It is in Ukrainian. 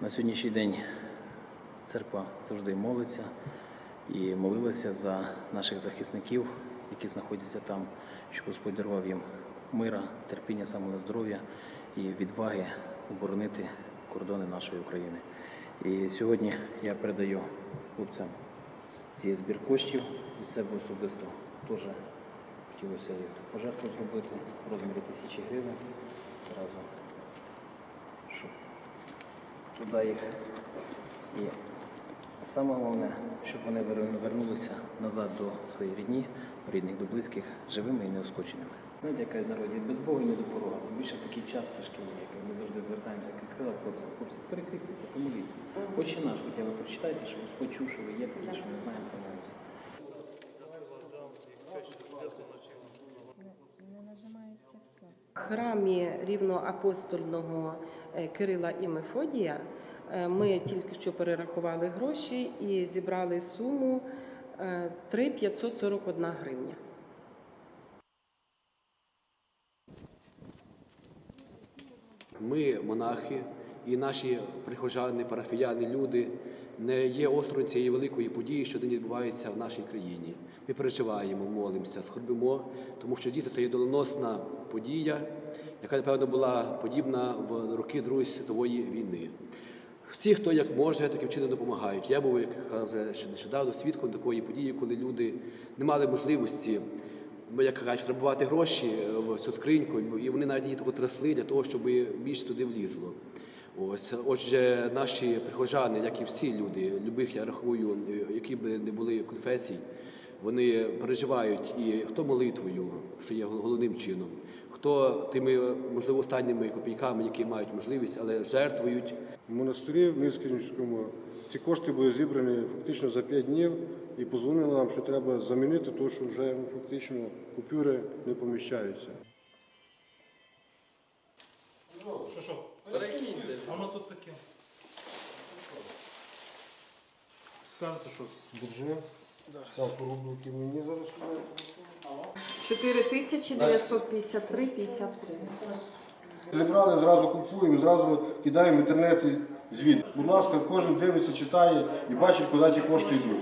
На сьогоднішній день церква завжди молиться і молилася за наших захисників, які знаходяться там, щоб Господь дарував їм мира, терпіння, самого здоров'я і відваги оборонити кордони нашої України. І сьогодні я передаю хлопцям цей збір коштів від себе особисто теж хотілося пожертву зробити в розмірі тисячі гривень. Разом, туди їх. І саме головне, щоб вони вер- вернулися назад до своїх рідні, рідних до близьких, живими і неоскоченими. Знаєте, яка народі без Бога не до порога. Тим більше в такий час тяжкий, як ми завжди звертаємося крила хлопцям. Хлопці, перехрестіться, помоліться. Отче наш, хоча ви прочитайте, що Господь чув, що ви є такі, що ми знаємо В храмі рівноапостольного е, Кирила і Мефодія е, ми тільки що перерахували гроші і зібрали суму е, 3 541 гривня. Ми, монахи, і наші прихожани, парафіяни, люди не є осторонь цієї великої події, що нині відбувається в нашій країні. Ми переживаємо, молимося, скорбимо, тому що діти це є доленосна подія, яка, напевно, була подібна в роки Другої світової війни. Всі, хто як може, таким чином допомагають. Я був, як казав що нещодавно, свідком такої події, коли люди не мали можливості ну, як кажуть, требувати гроші в цю скриньку, і вони навіть її таку трясли для того, щоб більш туди влізло. Ось, отже, наші прихожани, як і всі люди, любих я рахую, які б не були конфесій, вони переживають і хто молитвою, що є головним чином, хто тими, можливо, останніми копійками, які мають можливість, але жертвують В монастирі в Низкинському ці кошти були зібрані фактично за 5 днів і позвонили нам, що треба замінити те, що вже ну, фактично купюри не поміщаються. Що що? Перекиньте. Воно тут таке. Скажете, що Держи. Так, рублики мені зараз. 4953,53. Зібрали, зразу купуємо, зразу кидаємо в інтернеті звіт. Будь ласка, кожен дивиться, читає і бачить, куди ті кошти йдуть.